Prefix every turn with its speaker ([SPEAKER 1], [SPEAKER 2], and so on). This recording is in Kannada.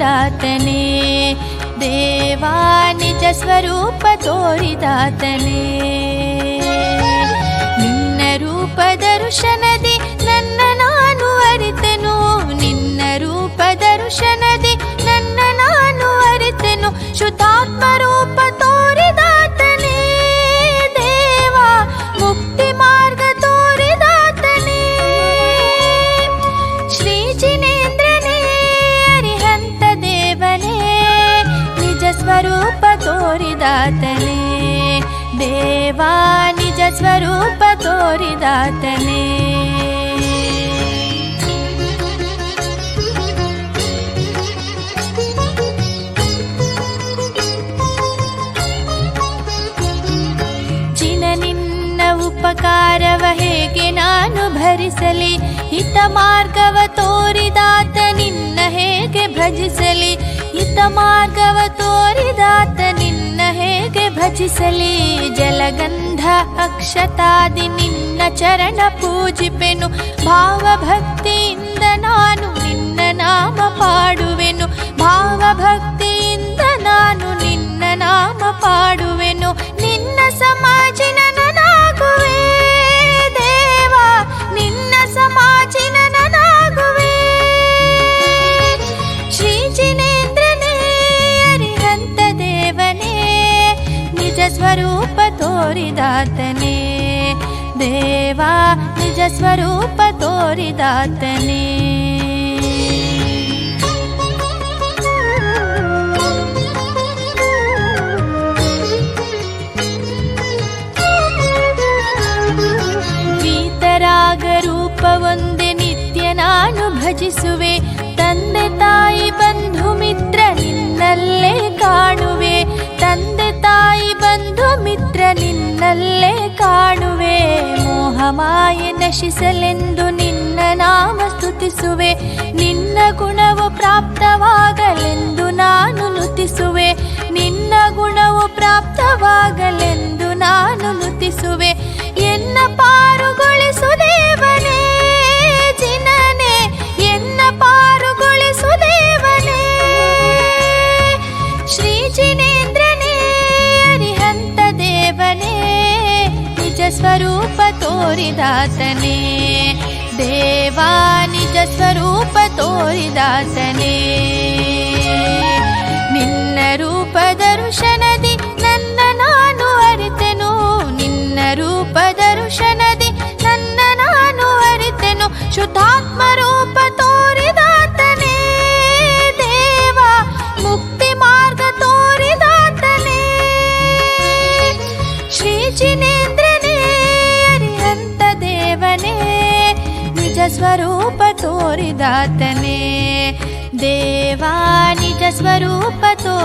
[SPEAKER 1] ತೋರಿದಾತನೇ ದೇವಾ ನಿಜ ಸ್ವರೂಪ ತೋರಿದಾತನೇ. ನಿನ್ನ ರೂಪ ದರ್ಶನದಿ ತೋರಿದಾತನೇ ದೇವಾ ನಿಜ ಸ್ವರೂಪ ತೋರಿದಾತನೇ ಉಪಕಾರವ ಹೇಗೆ ನಾನು ಭರಿಸಲಿ? ಹಿತ ಮಾರ್ಗವ ತೋರಿದಾತ ನಿನ್ನ ಹೇಗೆ ಭಜಿಸಲಿ? ಹಿತ ಮಾರ್ಗವ ತೋರಿದಾತ ನಿನ್ನ ಹೇಗೆ ಭಜಿಸಲಿ ಜಲಗಂಧ ಅಕ್ಷತಾದಿ ನಿನ್ನ ಚರಣ ಪೂಜಿಪೆನು ಭಾವಭಕ್ತಿಯಿಂದ ನಾನು ನಿನ್ನ ನಾಮ ಪಾಡುವೆನು. ಭಾವಭಕ್ತಿಯಿಂದ ತೋರಿದಾತನೇ. ದೇವಾ ನಿಜ ಸ್ವರೂಪ ತೋರಿದಾತನೇ. ಗೀತರಾಗ ರೂಪ ಒಂದೇ ನಿತ್ಯ ನಾನು ಭಜಿಸುವೆ. ತಂದೆ ತಾಯಿ ನಿನ್ನಲ್ಲೇ ಕಾಣುವೆ, ಮೋಹಮಾಯೆ ನಶಿಸಲೆಂದು ನಿನ್ನ ನಾಮ ಸ್ತುತಿಸುವೆ. ನಿನ್ನ ಗುಣವು ಪ್ರಾಪ್ತವಾಗಲೆಂದು ನಾನು ನುತಿಸುವೆ. ನಿನ್ನ ಗುಣವು ಪ್ರಾಪ್ತವಾಗಲೆಂದು ನಾನು ನುತಿಸುವೆ. स्वरूपतोरिदातने देवानिजस्वरूपतोदातनी स्वरूप स्वरूपतोरिदातने देवानि च स्वरूपतोरिदातने